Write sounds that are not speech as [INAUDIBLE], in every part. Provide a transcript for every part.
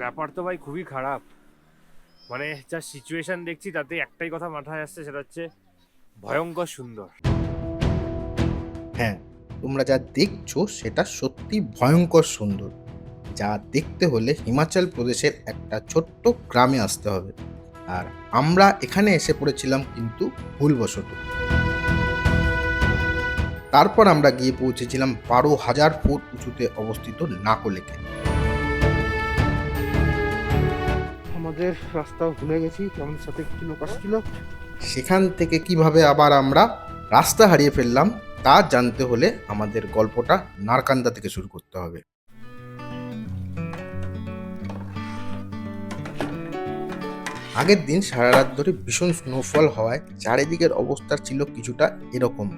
ব্যাপার তো ভাই খুবই খারাপ। মানে যা সিচুয়েশন দেখছি তাতে একটাই কথা মাথায় আসছে, সেটা হচ্ছে ভয়ঙ্কর সুন্দর। হ্যাঁ তোমরা যা দেখছ সেটা সত্যি ভয়ঙ্কর সুন্দর। যা দেখতে হলে হিমাচল প্রদেশের একটা ছোট্ট গ্রামে আসতে হবে। আর আমরা এখানে এসে পড়েছিলাম কিন্তু ভুলবশত। তারপর আমরা গিয়ে পৌঁছেছিলাম বারো হাজার ফুট উঁচুতে অবস্থিত নাকলেকে। আমাদের রাস্তা ভুলে গেছি আমাদের সাথে কিছু লোক আসছিল। সেখান থেকে কীভাবে আবার আমরা রাস্তা হারিয়ে ফেললাম তা জানতে হলে আমাদের গল্পটা নারকান্দা থেকে শুরু করতে হবে। আগের দিন সারা রাত ধরে ভীষণ স্নোফল হওয়ায় চারিদিকের অবস্থা ছিল কিছুটা এরকম।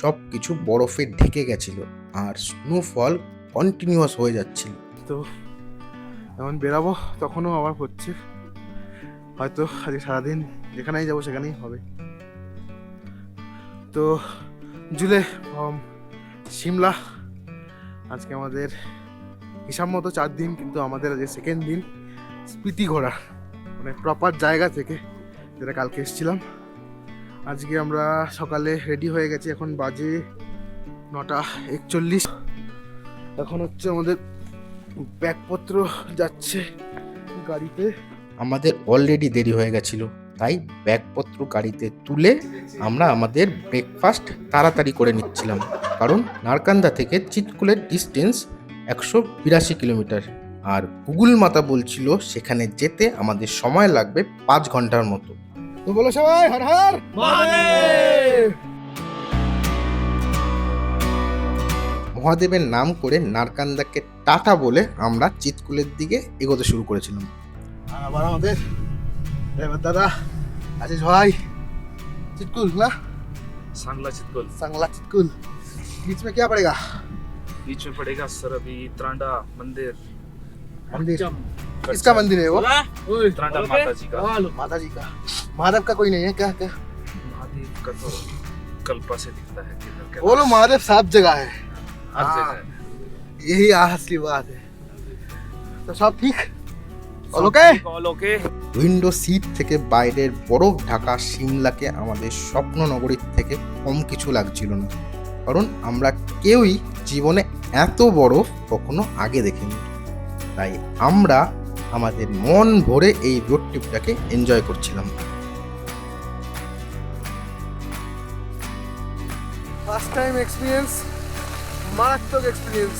সব কিছু বরফে ঢেকে গেছিল আর স্নোফল কন্টিনিউয়াস হয়ে যাচ্ছিল। তো যখন বেরাবো, তখনও আবার হচ্ছে। হয়তো আজকে সারাদিন যেখানেই যাব সেখানেই হবে। তো, জুলে সিমলা, আজকে আমাদের হিসাব মতো চার দিন, কিন্তু আমাদের আজকে সেকেন্ড দিন স্পিতি ঘোরা মানে প্রপার জায়গা থেকে যেটা কালকে এসেছিলাম। আজকে আমরা সকালে রেডি হয়ে গেছি, এখন বাজে নটা একচল্লিশ। এখন হচ্ছে আমাদের ব্যাগপত্র যাচ্ছে গাড়িতে। আমাদের অলরেডি দেরি হয়ে গেছিল তাই ব্যাগপত্র গাড়িতে তুলে আমরা আমাদের ব্রেকফাস্ট তাড়াতাড়ি করে নিচ্ছিলাম। কারণ নারকান্দা থেকে চিতকুলের ডিস্টেন্স একশো বিরাশি কিলোমিটার। আর গুগল মাতা বলছিল সেখানে যেতে আমাদের সময় লাগবে পাঁচ ঘণ্টার মতো। তো বলো সবাই হর হর! মহাদেবের নাম করে নারকান্দাকে টাটা বলে আমরা চিতকুলের দিকে এগোতে শুরু করেছিলাম আবার আমাদের এবার দাদা আশিস ভাই चिटकुल ना सांगला चितकुल सांगला चिटकुल बीच में क्या पड़ेगा बीच में पड़ेगा सरबी त्रांडा मंदिर मंदिर जम, किसका मंदिर है वो त्रांडा माता जी का माता जी का महादेव का कोई नहीं है क्या क्या महादेव का तो कल्पा से दिखता है किधर के बोलो महादेव साफ जगह है हर हाँ। जगह है। यही असली बात है तो सब ठीक All okay? All okay window seat থেকে বাইরের বরফ ঢাকা সিমলাকে আমাদের স্বপ্ন নগরীর থেকে কম কিছু লাগছিল না কারণ আমরা কেউই জীবনে এত বরফ কখনো আগে দেখিনি তাই আমরা আমাদের মন ভরে এই রোড ট্রিপটাকে এনজয় করছিলাম ফার্স্ট টাইম এক্সপিরিয়েন্স মারাত্মক এক্সপিরিয়েন্স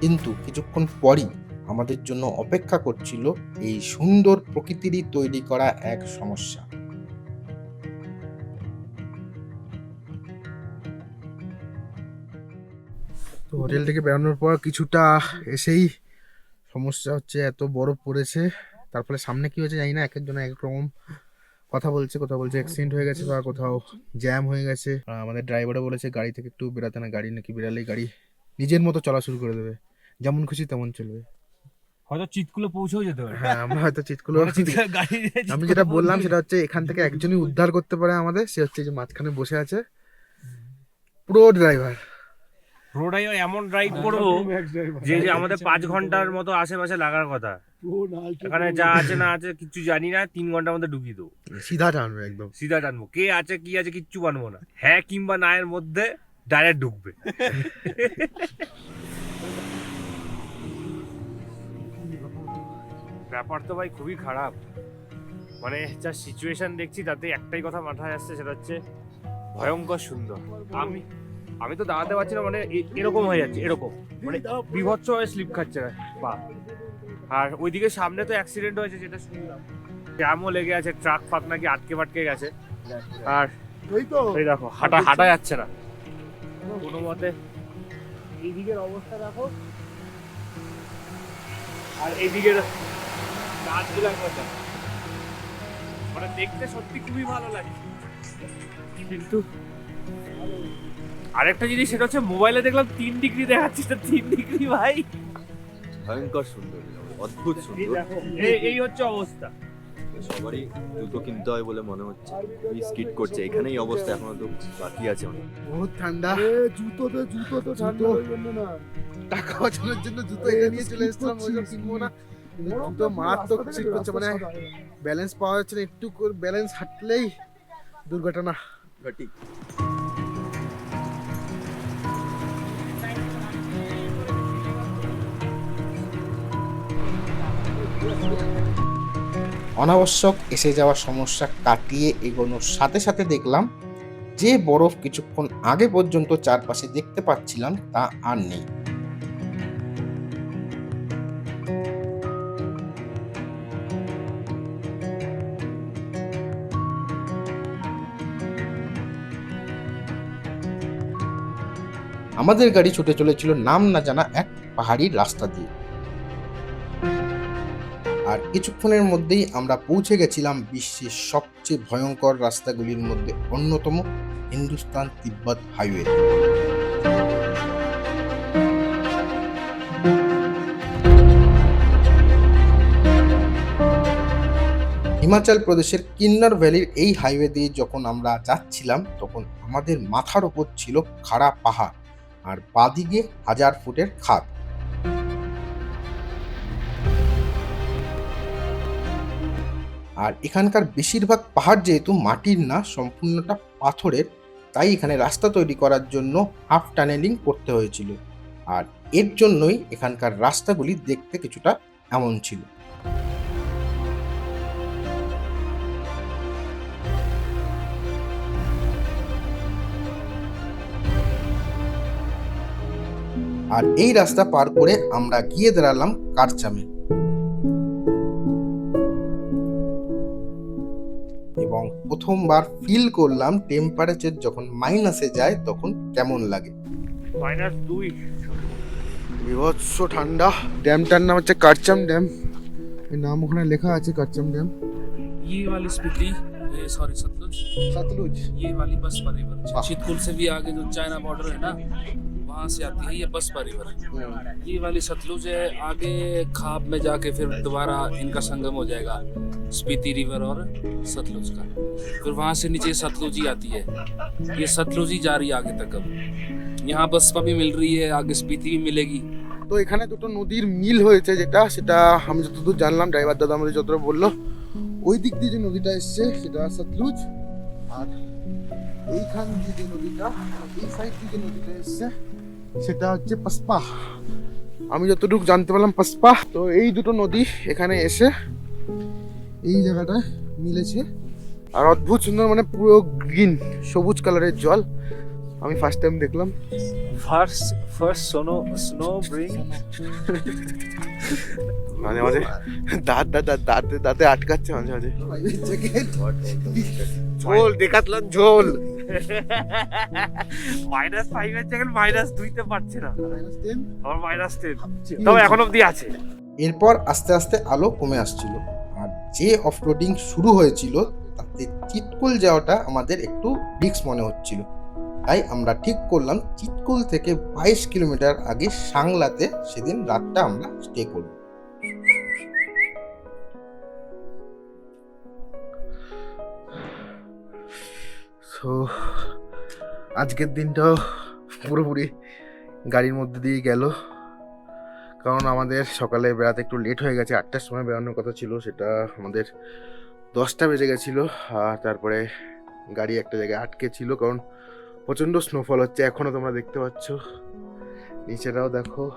কিন্তু কিছুক্ষণ পরই আমাদের জন্য অপেক্ষা করছিল এই সুন্দর প্রকৃতিরই তৈরি করা এক সমস্যা। তো হোটেল থেকে বেরোনোর পর কিছুটা এসেই সমস্যা হচ্ছে, এত বরফ পড়েছে। তার ফলে সামনে কি হয়েছে জানি না এক একজন এক রকম কথা বলছে কোথাও বলছে অ্যাক্সিডেন্ট হয়ে গেছে বা কোথাও জ্যাম হয়ে গেছে। আমাদের ড্রাইভারও বলেছে গাড়ি থেকে একটু বেরাতে না গাড়ি নাকি বেরালেই গাড়ি নিজের মতো চলা শুরু করে দেবে। যেমন খুশি তেমন চলবে। হয়তো চিতকুলে পৌঁছেও যেতে পারে। হ্যাঁ আমরা হয়তো গাড়ি আমি যেটা বললাম সেটা হচ্ছে এখান থেকে একজনই উদ্ধার করতে পারে আমাদের সে হচ্ছে যে মাঝখানে বসে আছে। প্রো ড্রাইভার রোডাই এমন রাইড করব যে যে আমাদের পাঁচ ঘণ্টার মতো আশেপাশে লাগার কথা। এখানে যা আছে না আছে কিচ্ছু জানি না তিন ঘণ্টার মধ্যে ঢুকিয়ে দেবো। সিধা টানবে একদম। সিধা টানবো। কে আছে কি আছে কিচ্ছু বানবো না। হ্যাঁ কিংবা না এর মধ্যে ডাইরেক্ট ঢুকবে। ব্যাপার তো ভাই খুবই খারাপ। মানে যা সিচুয়েশন দেখছি তাতে একটাই কথা মাথায় আসছে সেটা হচ্ছে ভয়ঙ্কর সুন্দর। আমি আমি তো দাঁড়াতে পারছি না মানে এরকম হয়ে যাচ্ছে এরকম। মানে বিভৎস হয়ে স্লিপ খাচ্ছে পা আর ওইদিকে সামনে তো অ্যাক্সিডেন্ট হয়েছে যেটা শুনলাম। জ্যামও লেগে আছে ট্রাক ফাক নাকি আটকে ফাটকে গেছে। আর ওই তো। এই দেখো হাঁটা হাঁটা যাচ্ছে না। কোনো মতে এইদিকের অবস্থা দেখো। আর এইদিকের গাছগুলোর কথা। মানে দেখতে সত্যি খুবই ভালো লাগে। কিন্তু আরেকটা জিনিস সেটা হচ্ছে মোবাইলে দেখলাম তিন ডিগ্রি দেখাচ্ছে তা তিন ডিগ্রি ভাই। ভয়ঙ্কর সুন্দর অদ্ভুত এই সুন্দর। এই এই হচ্ছে অবস্থা। সবারই জুতো কিনতে হয় বলে মনে হচ্ছে। খুবই স্কিট করছে এখানেই অবস্থা এখনও তো বাকি আছে অনেক। বহুত ঠান্ডা। জুতো তো জুতো তো ঠান্ডা না। টাকা বাঁচানোর জন্য জুতো এটা নিয়ে চলে এসেছিলাম ওই জন্য কিনবো না। জুতো মারাত্মক করছে মানে ব্যালেন্স পাওয়া যাচ্ছে না একটু ব্যালেন্স হাঁটলেই দুর্ঘটনা। ঘাটি। অনাবশ্যক এসে যাওয়া সমস্যা কাটিয়ে এগোনোর সাথে সাথে দেখলাম যে বরফ কিছুক্ষণ আগে পর্যন্ত চারপাশে দেখতে পাচ্ছিলাম তা আর নেই। আমাদের গাড়ি ছুটে চলেছিল নাম না জানা এক পাহাড়ি রাস্তা দিয়ে। কিছুক্ষণের মধ্যেই আমরা পৌঁছে গেছিলাম বিশ্বের সবচেয়ে ভয়ঙ্কর রাস্তাগুলির মধ্যে অন্যতম হিন্দুস্তান তিব্বত হাইওয়ে। হিমাচল প্রদেশের কিন্নর ভ্যালির এই হাইওয়ে দিয়ে যখন আমরা যাচ্ছিলাম, তখন আমাদের মাথার ওপর ছিল খাড়া পাহাড়, আর বাদিকে হাজার ফুটের খাদ। আর এখানকার বেশিরভাগ পাহাড় যেহেতু মাটির না, সম্পূর্ণটা পাথরের, তাই এখানে রাস্তা তৈরি করার জন্য হাফ টানেলিং করতে হয়েছিল। আর এর জন্যই এখানকার রাস্তাগুলি দেখতে কিছুটা এমন ছিল। আর এই রাস্তা পার করে আমরা গিয়ে দাঁড়ালাম কারচামে। প্রথমবার ফিল করলাম টেম্পারেচার যখন মাইনাসে যায় তখন কেমন লাগে মাইনাস দুই বিভৎস ঠান্ডা ড্যামটার নাম হচ্ছে কারচাম ড্যাম এর নাম ওখানে লেখা আছে কারচাম ড্যাম ये वाली स्पीति ये सॉरी सतलुज সতলুজ ये वाली बसपा रिवर हाँ। चितकुल से भी आगे जो चाइना बॉर्डर है ना वहाँ से आती है ये बसपा रिवर ये वाली सतलुज है आगे खाप में जाके फिर दोबारा इनका संगम हो जाएगा स्पीति रिवर और सतलुज का फिर वहाँ से नीचे सतलुज ही आती है ये सतलुज ही जा रही है आगे तक अब यहाँ बसपा भी मिल रही है आगे स्पीति भी मिलेगी তো এখানে দুটো নদীর মিল হয়েছে যেটা সেটা আমি যতদূর জানলাম ড্রাইভার দাদা আমাদের যতটা বললো ওই দিক দিয়ে যে নদীটা এসছে সেটা সতলুজ আর এইখান দিয়ে যে নদীটা এই সাইড দিয়ে যে নদীটা এসছে সেটা হচ্ছে পাসপা। আমি যতটুকু জানতে পারলাম পাসপা। তো এই দুটো নদী এখানে এসে এই জায়গাটায় মিলেছে। আর অদ্ভুত সুন্দর মানে পুরো গ্রিন সবুজ কালারের জল। আমি ফার্স্ট টাইম দেখলাম। ফার্স্ট ফার্স্ট সোনো স্নো ব্রিং মাঝে মাঝে দাঁত দাঁত দাঁত দাঁতে দাঁতে আটকাচ্ছে মাঝে মাঝে। ঝোল দেখাতলাম ঝোল। মাইনাস ফাইভ এর জায়গায় মাইনাস দুইতে পারছে না। আমার মাইনাস টেন তবে এখন অব্দি আছে। এরপর আস্তে আস্তে আলো কমে আসছিল। আর যে অফরোডিং শুরু হয়েছিল তাতে চিতকুল যাওয়াটা আমাদের একটু রিক্স মনে হচ্ছিল। তাই আমরা ঠিক করলাম চিতকুল থেকে বাইশ কিলোমিটার আগে সাংলাতে সেদিন রাতটা আমরা স্টে করব। সো আজকের দিনটাও পুরোপুরি গাড়ির মধ্যে দিয়ে গেল। কারণ আমাদের সকালে বেড়াতে একটু লেট হয়ে গেছে, আটটার সময় বেরোনোর কথা ছিল, সেটা আমাদের দশটা বেজে গেছিল আর তারপরে গাড়ি একটা জায়গায় আটকে ছিল, কারণ প্রচণ্ড স্নোফল হচ্ছে এখনও তোমরা দেখতে পাচ্ছ। নিচেটাও দেখো।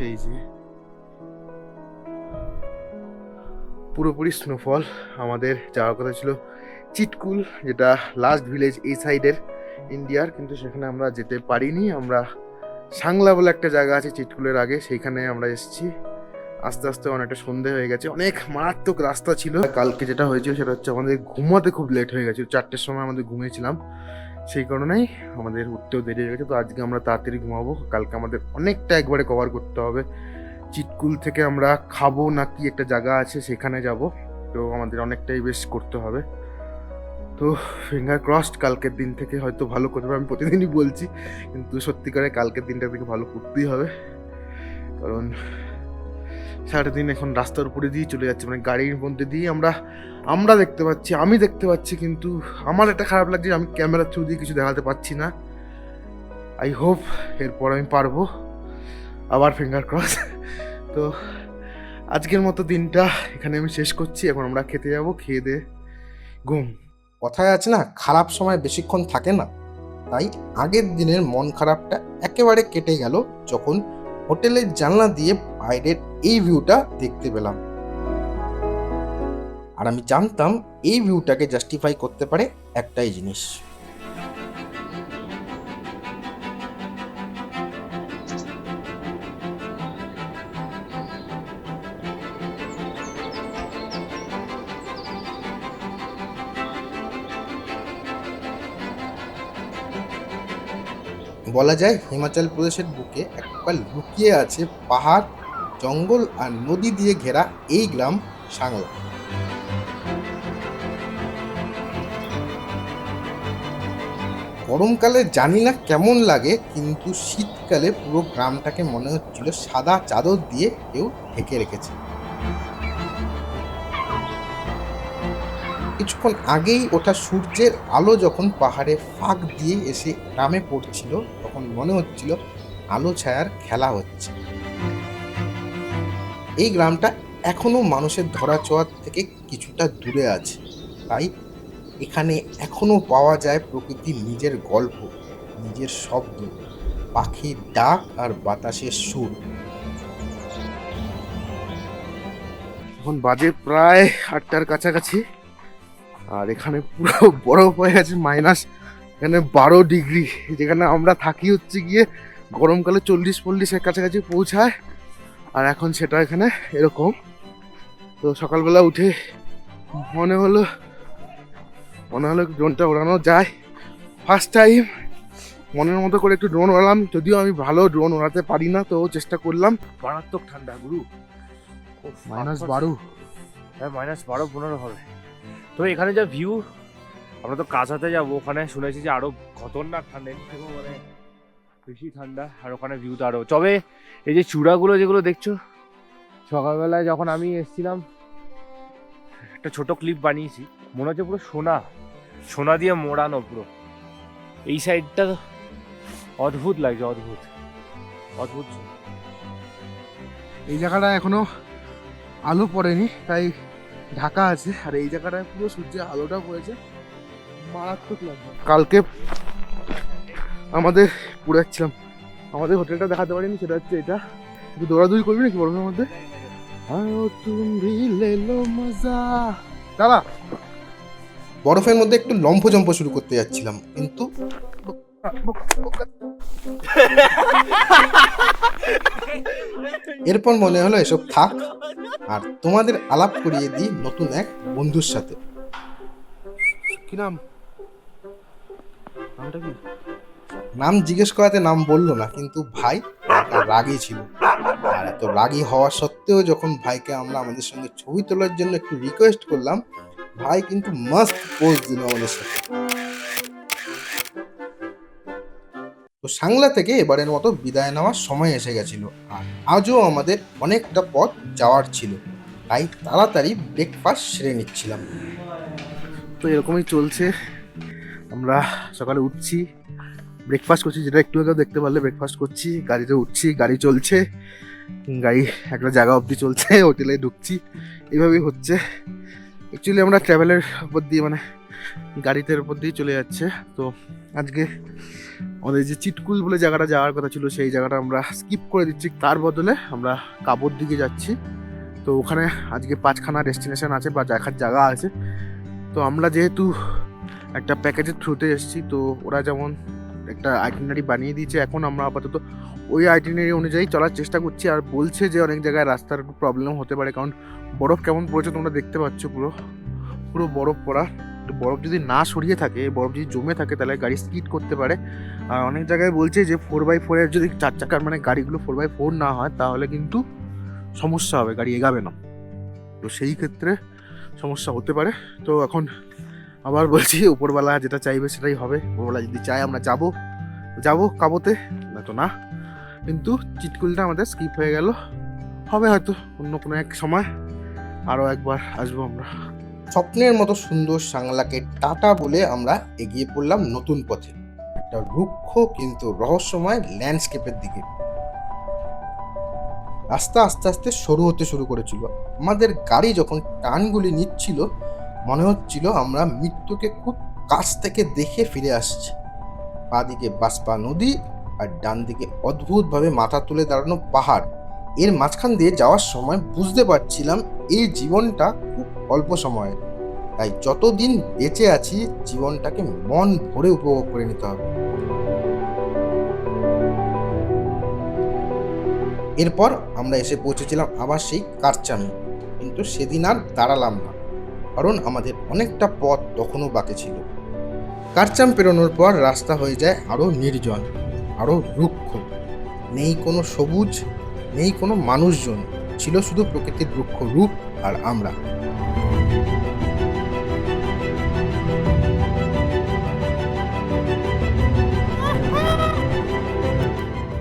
এই যে। পুরোপুরি স্নোফল আমাদের যাওয়ার কথা ছিল। চিটকুল, যেটা লাস্ট ভিলেজ এই সাইডের ইন্ডিয়ার কিন্তু সেখানে আমরা যেতে পারিনি। আমরা সাংলা বলে একটা জায়গা আছে চিটকুলের আগে, সেইখানে আমরা এসেছি। আস্তে আস্তে অনেকটা সন্ধে হয়ে গেছে। অনেক মারাত্মক রাস্তা ছিল। কালকে যেটা হয়েছিল সেটা হচ্ছে আমাদের ঘুমাতে খুব লেট হয়ে গেছে চারটের সময় আমাদের ঘুমিয়েছিলাম। সেই কারণেই আমাদের উঠতেও দেরি হয়ে গেছে। তো আজকে আমরা তাড়াতাড়ি ঘুমাবো। কালকে আমাদের অনেকটা একবারে কভার করতে হবে। চিটকুল থেকে আমরা খাব না কি একটা জায়গা আছে, সেখানে যাব। তো আমাদের অনেকটাই বেশ করতে হবে। তো ফিঙ্গার ক্রসড কালকের দিন থেকে হয়তো ভালো করতে হবে আমি প্রতিদিনই বলছি, কিন্তু সত্যিকারে কালকের দিনটা থেকে ভালো করতেই হবে। কারণ সারাদিন এখন রাস্তার উপরে দিয়ে চলে যাচ্ছে মানে গাড়ির মধ্যে দিয়ে আমরা আমরা দেখতে পাচ্ছি, আমি দেখতে পাচ্ছি, কিন্তু আমার এটা খারাপ লাগছে, আমি ক্যামেরার থ্রু দিয়ে কিছু দেখাতে পাচ্ছি না। আই হোপ এরপর আমি পারব, আবার ফিঙ্গার ক্রস তো আজকের মতো দিনটা এখানে আমি শেষ করছি, এখন আমরা খেতে যাব, খেয়ে দে ঘুম। কথায় আছে না, খারাপ সময় বেশিক্ষণ থাকে না। তাই আগের দিনের মন খারাপটা একেবারে কেটে গেল যখন হোটেলের জানলা দিয়ে বাইরের এই ভিউটা দেখতে পেলাম। আর আমি জানতাম এই ভিউটাকে জাস্টিফাই করতে পারে একটাই জিনিস। বলা যায়, হিমাচল প্রদেশের বুকে একটা লুকিয়ে আছে পাহাড়, জঙ্গল আর নদী দিয়ে ঘেরা এই গ্রাম সাংলা। গরমকালে জানি না কেমন লাগে, কিন্তু শীতকালে পুরো গ্রামটাকে মনে হচ্ছিল সাদা চাদর দিয়ে কেউ ঢেকে রেখেছে। কিছুক্ষণ আগেই ওঠা সূর্যের আলো যখন পাহাড়ে ফাঁক দিয়ে এসে গ্রামে পড়ছিল, তখন মনে হচ্ছিল আলো ছায়ার খেলা হচ্ছে। এই গ্রামটা এখনও মানুষের ধরা ধরাছোঁয়ার থেকে কিছুটা দূরে আছে। তাই এখানে এখনও পাওয়া যায় প্রকৃতির নিজের গল্প, নিজের শব্দ, পাখির ডাক আর বাতাসের সুর। এখন বাজে প্রায় আটটার কাছাকাছি। আর এখানে পুরো বরফ হয়ে গেছে মাইনাস এখানে বারো ডিগ্রি যেখানে আমরা থাকি হচ্ছে গিয়ে গরমকালে চল্লিশ চল্লিশের কাছাকাছি পৌঁছায়। আর এখন সেটা এখানে এরকম। তো সকালবেলা উঠে মনে হলো মনে হলো ড্রোনটা ওড়ানো যায়। ফার্স্ট টাইম মনের মতো করে একটু ড্রোন ওড়ালাম যদিও আমি ভালো ড্রোন ওড়াতে পারি না তো চেষ্টা করলাম। মারাত্মক ঠান্ডা গুরু। মাইনাস বারো। হ্যাঁ মাইনাস বারো পনেরো হবে। তো এখানে যা ভিউ আমরা তো কাঁচাতে যাব। ওখানে শুনেছি যে আরও খতরনাক ঠান্ডা। মানে বেশি ঠান্ডা, আর ওখানে ভিউ তো আরও। তবে এই যে চূড়াগুলো যেগুলো দেখছ, সকালবেলায় যখন আমি এসেছিলাম, একটা ছোট ক্লিপ বানিয়েছি। মনে হচ্ছে পুরো সোনা। সোনা দিয়ে মোড়ানো পুরো। এই সাইডটা অদ্ভুত লাগছে, অদ্ভুত। অদ্ভুত। এই জায়গাটা এখনও আলো পড়েনি, তাই ঢাকা আছে আর এই জায়গাটায় পুরো সূর্যের আলোটা পড়েছে। মারাত্মক লাগবে কালকে আমাদের পুরো যাচ্ছিলাম আমাদের হোটেলটা দেখাতে পারিনি সেটা হচ্ছে এটা। একটু দৌড়াদৌড়ি করবি নাকি বরফের মধ্যে? দাদা বরফের মধ্যে একটু লম্ফজম্প শুরু করতে যাচ্ছিলাম কিন্তু এরপর মনে হলো এসব থাক আর তোমাদের আলাপ করিয়ে দিই নতুন এক বন্ধুর সাথে। কি নাম? নামটা কি? নাম জিজ্ঞেস করাতে নাম বলল না কিন্তু ভাই একটা রাগী ছিল। আর এত রাগী হওয়া সত্ত্বেও যখন ভাইকে আমরা আমাদের সঙ্গে ছবি তোলার জন্য একটু রিকোয়েস্ট করলাম ভাই কিন্তু মাস্ট পোজ দিল আমাদের সাথে। তো সাংলা থেকে এবারের মতো বিদায় নেওয়ার সময় এসে গেছিল। আর আজও আমাদের অনেকটা পথ যাওয়ার ছিল। তাই তাড়াতাড়ি ব্রেকফাস্ট সেরে নিচ্ছিলাম। তো এরকমই চলছে। আমরা সকালে উঠছি ব্রেকফাস্ট করছি। যেটা একটু আগেও দেখতে পারলে ব্রেকফাস্ট করছি, গাড়িতে উঠছি, গাড়ি চলছে, গাড়ি একটা জায়গা অবধি চলছে [LAUGHS] হোটেলে ঢুকছি। এইভাবেই হচ্ছে। অ্যাকচুয়ালি আমরা ট্রাভেলের উপর দিয়ে মানে গাড়িতে উপর দিয়ে চলে যাচ্ছে। তো আজকে আমাদের যে চিটকুল বলে জায়গাটা যাওয়ার কথা ছিল, সেই জায়গাটা আমরা স্কিপ করে দিচ্ছি। তার বদলে আমরা কাবুর দিকে যাচ্ছি। তো ওখানে আজকে পাঁচখানা ডেস্টিনেশন আছে বা দেখার জায়গা আছে। তো আমরা যেহেতু একটা প্যাকেজের থ্রুতে এসেছি, তো ওরা যেমন একটা আইটিনারি বানিয়ে দিয়েছে, এখন আমরা আপাতত ওই আইটিনারি অনুযায়ী চলার চেষ্টা করছি। আর বলছে যে অনেক জায়গায় রাস্তার একটু প্রবলেম হতে পারে, কারণ বরফ কেমন পড়েছে তোমরা দেখতে পাচ্ছ পুরো পুরো বরফ পড়া। তো বরফ যদি না সরিয়ে থাকে, বরফ যদি জমে থাকে, তাহলে গাড়ি স্কিড করতে পারে। আর অনেক জায়গায় বলছে যে ফোর বাই ফোরের যদি চার চাকার মানে গাড়িগুলো ফোর বাই ফোর না হয়, তাহলে কিন্তু সমস্যা হবে, গাড়ি এগাবে না। তো সেই ক্ষেত্রে সমস্যা হতে পারে। তো এখন আবার বলছি উপরবেলা যেটা চাইবে সেটাই হবে। উপরবেলা যদি চাই আমরা যাব। যাব কাবোতে, না তো না। কিন্তু চিটকুলটা আমাদের স্কিপ হয়ে গেল। হবে হয়তো অন্য কোনো এক সময়। আরও একবার আসব আমরা। স্বপ্নের মতো সুন্দর সাংলাকে টাটা বলে আমরা এগিয়ে পড়লাম নতুন পথে। একটা রুক্ষ কিন্তু রহস্যময় ল্যান্ডস্কেপের দিকে। রাস্তা আস্তে আস্তে সরু হতে শুরু করেছিল। আমাদের গাড়ি যখন টানগুলি নিচ্ছিল, মনে হচ্ছিল আমরা মৃত্যুকে খুব কাছ থেকে দেখে ফিরে আসছি। বাদিকে বাসপা নদী আর ডান দিকে অদ্ভুতভাবে মাথা তুলে দাঁড়ানো পাহাড়। এর মাঝখান দিয়ে যাওয়ার সময় বুঝতে পারছিলাম এই জীবনটা খুব অল্প সময়ের। তাই যতদিন বেঁচে আছি, জীবনটাকে মন ভরে উপভোগ করে নিতে হবে। এরপর আমরা এসে পৌঁছেছিলাম আবার সেই কারচামে। কিন্তু সেদিন আর দাঁড়ালাম না, কারণ আমাদের অনেকটা পথ তখনও বাকি ছিল। কারচাম পেরোনোর পর রাস্তা হয়ে যায় আরও নির্জন, আরও রুক্ষ। নেই কোনো সবুজ নেই কোনো মানুষজন। ছিল শুধু প্রকৃতির রুক্ষ রূপ আর আমরা।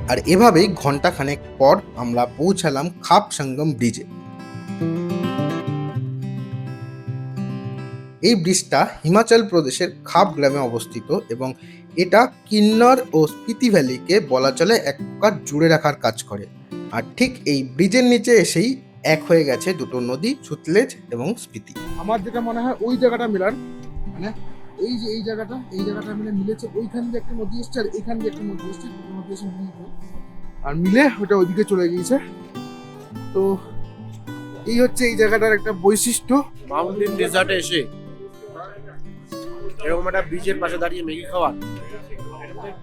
আর এভাবেই ঘন্টাখানেক পর আমরা পৌঁছালাম খাপ সঙ্গম ব্রিজে। এই ব্রিজটা হিমাচল প্রদেশের খাপ গ্রামে অবস্থিত এবং এটা কিন্নর ও স্পিতি ভ্যালিকে বলা চলে, এক প্রকার জুড়ে রাখার কাজ করে। আর ঠিক এই ব্রিজের নিচে এসেই এক হয়ে গেছে দুটো নদী সুতলেজ এবং স্পিতি আমার যেটা মনে হয় ওই জায়গাটা মিলান। মানে এই যে এই জায়গাটা এই জায়গাটা মিলে মিলেছে ওইখান দিয়ে একটা নদী এসছে আর এইখান দিয়ে একটা নদী এসছে দুটো নদী এসে মিলিত আর মিলে ওটা ওইদিকে চলে গিয়েছে। তো এই হচ্ছে এই জায়গাটার একটা বৈশিষ্ট্য। মাউন্টেন ডেজার্টে এসে এরকম একটা ব্রিজের পাশে দাঁড়িয়ে ম্যাগি খাওয়া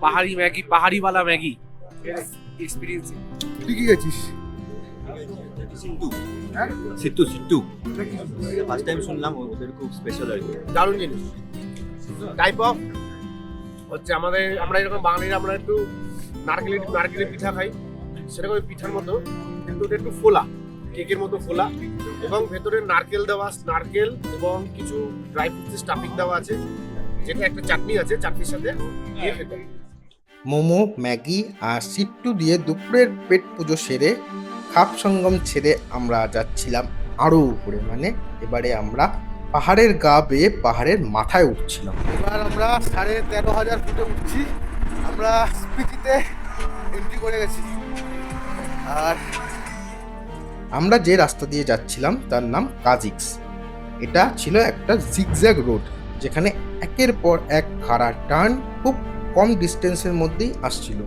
পাহাড়ি ম্যাগি পাহাড়িওয়ালা ম্যাগি। এক্সপিরিয়েন্স তুই কি গেছিস? সিট্টু সিট্টু। ফার্স্ট টাইম শুনলাম ওদের খুব স্পেশাল আর কি। দারুণ জিনিস। টাইপ অফ হচ্ছে আমাদের আমরা এরকম বাঙালিরা আমরা একটু নারকেলের নারকেলের পিঠা খাই। সেরকম ওই পিঠার মতো কিন্তু ওটা একটু ফোলা কেকের মতো ফোলা। এবং ভেতরে নারকেল দেওয়া নারকেল এবং কিছু ড্রাই ফ্রুটস স্টাফিং দেওয়া আছে। যেটা একটা চাটনি আছে চাটনির সাথে দিয়ে খেতে। মোমো ম্যাগি আর সিট্টু দিয়ে দুপুরের পেট পুজো সেরে খাপ সঙ্গম ছেড়ে আমরা যাচ্ছিলাম আরও উপরে। মানে এবারে আমরা পাহাড়ের গা বেয়ে পাহাড়ের মাথায় উঠছিলাম। এবার আমরা সাড়ে তেরো হাজার ফুটে উঠছি। আমরা স্পিতিতে এন্ট্রি করে গেছি। আর আমরা যে রাস্তা দিয়ে যাচ্ছিলাম তার নাম কাজিক্স। এটা ছিল একটা জিগজ্যাগ রোড যেখানে একের পর এক খাড়া টার্ন খুব কম ডিস্টেন্সের মধ্যেই আসছিল।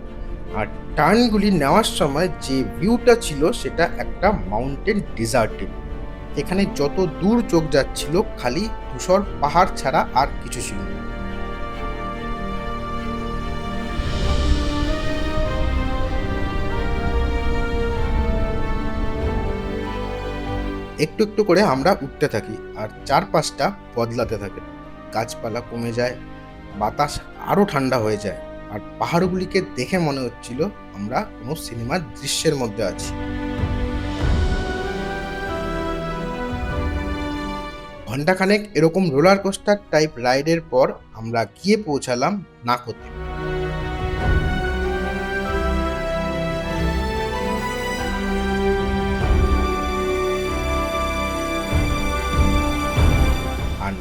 আর টার্নগুলি নেওয়ার সময় যে ভিউটা ছিল, সেটা একটা মাউন্টেন ডেজার্টের এখানে যত দূর চোখ যাচ্ছিল, খালি ধূসর পাহাড় ছাড়া আর কিছু ছিল না। একটু একটু করে আমরা উঠতে থাকি, আর চারপাশটা বদলাতে থাকে। গাছপালা কমে যায় বাতাস আরও ঠান্ডা হয়ে যায়। আর পাহাড়গুলিকে দেখে মনে হচ্ছিল আমরা কোনো সিনেমার দৃশ্যের মধ্যে আছি। ঘন্টাখানেক এরকম রোলার কোস্টার টাইপ রাইডের পর আমরা গিয়ে পৌঁছালাম নাকোতে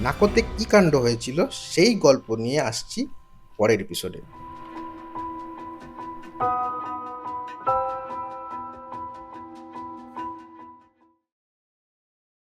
নাকোতে কী কাণ্ড হয়েছিল সেই গল্প নিয়ে আসছি পরের এপিসোডে